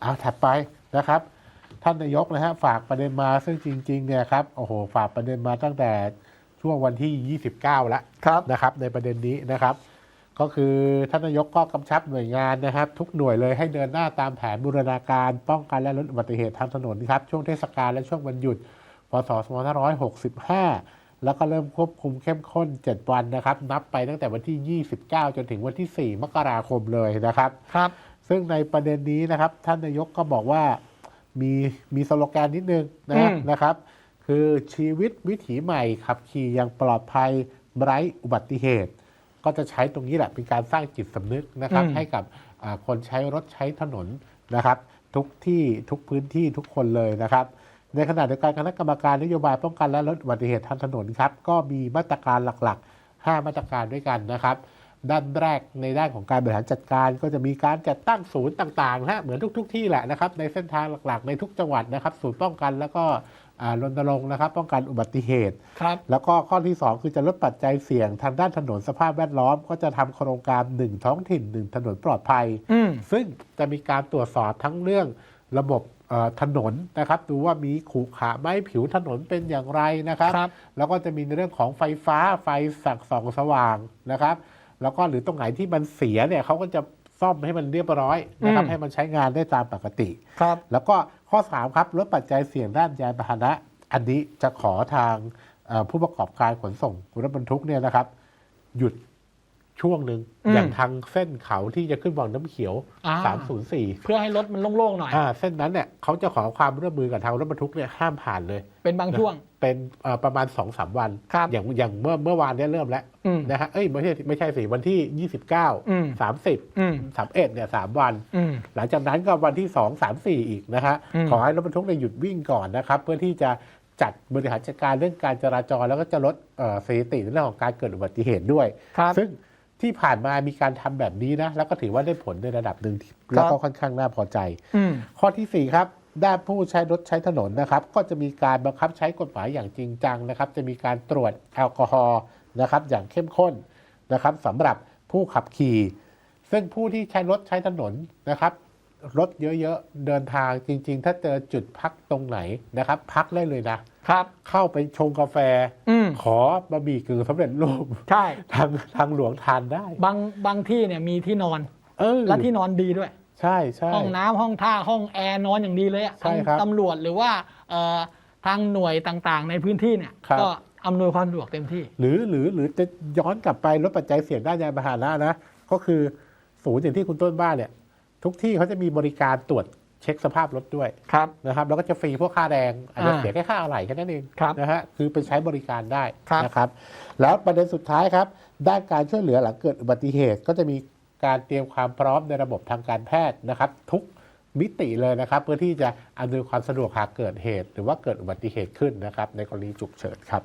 เอาถัดไปนะครับ ท่านนายกนะฮะฝากประเด็นมาซึ่งจริงๆเนี่ยครับโอ้โหฝากประเด็นมาตั้งแต่ช่วงวันที่ 29 แล้วครับนะครับในประเด็นนี้นะครับ ก็คือท่านนายกก็กำชับหน่วยงานนะครับ ทุกหน่วยเลยให้เดินหน้าตามแผนบูรณาการป้องกันและลดอุบัติเหตุทางถนนครับช่วงเทศกาลและช่วงวันหยุดพศ2565 แล้วก็เริ่มควบคุมเข้มข้น 7 วันนะครับ นับไปตั้งแต่วันที่ 29 จนถึงวันที่ 4 มกราคมเลยนะครับครับ ซึ่งในประเด็นนี้นะครับ ท่านนายกก็บอกว่ามีมีสโลแกนนิดนึงนะอืมนะครับ คือชีวิตวิถีใหม่ขับขี่อย่างปลอดภัยไร้อุบัติเหตุ ก็จะใช้ตรงนี้แหละเป็นการสร้างจิตสำนึกนะครับ ให้กับอ่าคนใช้รถใช้ถนนนะครับ ทุกที่ทุกพื้นที่ทุกคนเลยนะครับ ในขณะเดียวกันคณะกรรมการนโยบายป้องกันและลดอุบัติเหตุทางถนนครับ ก็มีมาตรการหลักๆ 5 มาตรการด้วยกันนะครับ ด้านแรกในด้านของการบริหารจัดการ ก็จะมีการจัดตั้งศูนย์ต่างๆนะฮะเหมือนทุก ๆ ที่แหละนะครับในเส้นทางหลักๆในทุกจังหวัดนะครับศูนย์ป้องกันแล้วก็อ่ารณรงค์นะครับป้องกันอุบัติเหตุ ครับ แล้วก็ข้อที่ 2 คือจะลดปัจจัยเสี่ยงทางด้านถนนสภาพแวดล้อม ก็จะทำโครงการ 1 ท้องถิ่น 1 ถนนปลอดภัยอืมซึ่งจะมีการตรวจสอบทั้งเรื่องระบบเอ่อถนนนะครับดูว่ามีขรุขระไหมผิวถนนเป็นอย่างไรนะครับครับแล้วก็จะมีในเรื่องของไฟฟ้าไฟสักส่องสว่างนะครับ แล้วก็หรือตรงไหนที่มันเสียเนี่ยเขาก็จะซ่อมให้มันเรียบร้อยนะครับอืมให้มันใช้งานได้ตามปกติ ครับ แล้วก็ข้อ 3 ครับลดปัจจัยเสี่ยงด้านยานพาหนะ อันนี้จะขอทางเอ่อผู้ประกอบการขนส่งรถบรรทุกเนี่ยนะครับ หยุด ช่วงหนึ่งอืม อย่างทางเส้นเขาที่จะขึ้นวังน้ำเขียว อ่า304 เพื่อให้รถมันโล่งๆหน่อย อ่าเส้นนั้นเนี่ยเขาจะขอความร่วมมือกับทางรถบรรทุกเนี่ยห้ามผ่านเลย เป็นบางช่วง เป็นเอ่อประมาณ2อสวัน ครับ อย่างอย่างเมื่อเมื่อวานเนี่ยเริ่มแล้วอืม นะฮะเอ้ยไม่ใช่ไม่ใช่สิวันที่ 29 อืม 30 อืม31เนี่ยสามวัน อืม หลังจากนั้นก็วันที่ 2 3 4 อีกนะฮะอืม ขอให้รถบรรทุกเนี่ยหยุดวิ่งก่อนนะครับ เพื่อที่จะจัดบริหารจัดการเรื่องการจราจรแล้วก็จะลดเอ่อสถิติในเรื่องของการเกิดอุบัติเหตุด้วย ครับ ซึ่ง ที่ผ่านมามีการทำแบบนี้นะ แล้วก็ถือว่าได้ผลในระดับหนึ่งที่แล้วก็ค่อนข้างน่าพอใจอืมข้อทีสี่ 4 ครับด้านผู้ใช้รถใช้ถนนนะครับ ก็จะมีการบังคับใช้กฎหมายอย่างจริงจังนะครับ จะมีการตรวจแอลกอฮอล์นะครับ อย่างเข้มข้นนะครับสำหรับผู้ขับขี่ ซึ่งผู้ที่ใช้รถใช้ถนนนะครับ รถเยอะๆ เดินทางจริง ๆ ถ้าเจอจุดพักตรงไหนนะครับ พักได้เลยนะครับ เข้าไปชงกาแฟ อืม ขอบะหมี่กึ่งสำเร็จรูป ใช่ ทางทางหลวงทานได้ บางบางที่เนี่ยมีที่นอน เออและที่นอนดีด้วย ใช่ใช่ ห้องน้ำห้องท่าห้องแอร์นอนอย่างดีเลยอะใช่ทางครับตำรวจหรือว่าเอ่อทางหน่วยต่างๆ ในพื้นที่เนี่ยครับ ก็อำนวยความสะดวกเต็มที่ หรือหรือหรือจะย้อนกลับไปลดปัจจัยเสี่ยงด้านยานพาหนะนะ ก็คือศูนย์อย่างที่คุณต้นบ้านเนี่ย ทุกที่เขาจะมีบริการตรวจเช็คสภาพรถด้วยครับ นะครับแล้วก็จะฟรีพวกค่าแรงอาจจะอ่าเสียแค่ค่าอะไหล่แค่นั้นเองครับนะฮะคือไปใช้บริการได้ครับนะครับ แล้วประเด็นสุดท้ายครับ ด้านการช่วยเหลือหลังเกิดอุบัติเหตุ ก็จะมีการเตรียมความพร้อมในระบบทางการแพทย์นะครับ ทุกมิติเลยนะครับ เพื่อที่จะอำนวยความสะดวกหากเกิดเหตุ หรือว่าเกิดอุบัติเหตุขึ้นนะครับ ในกรณีฉุกเฉินครับ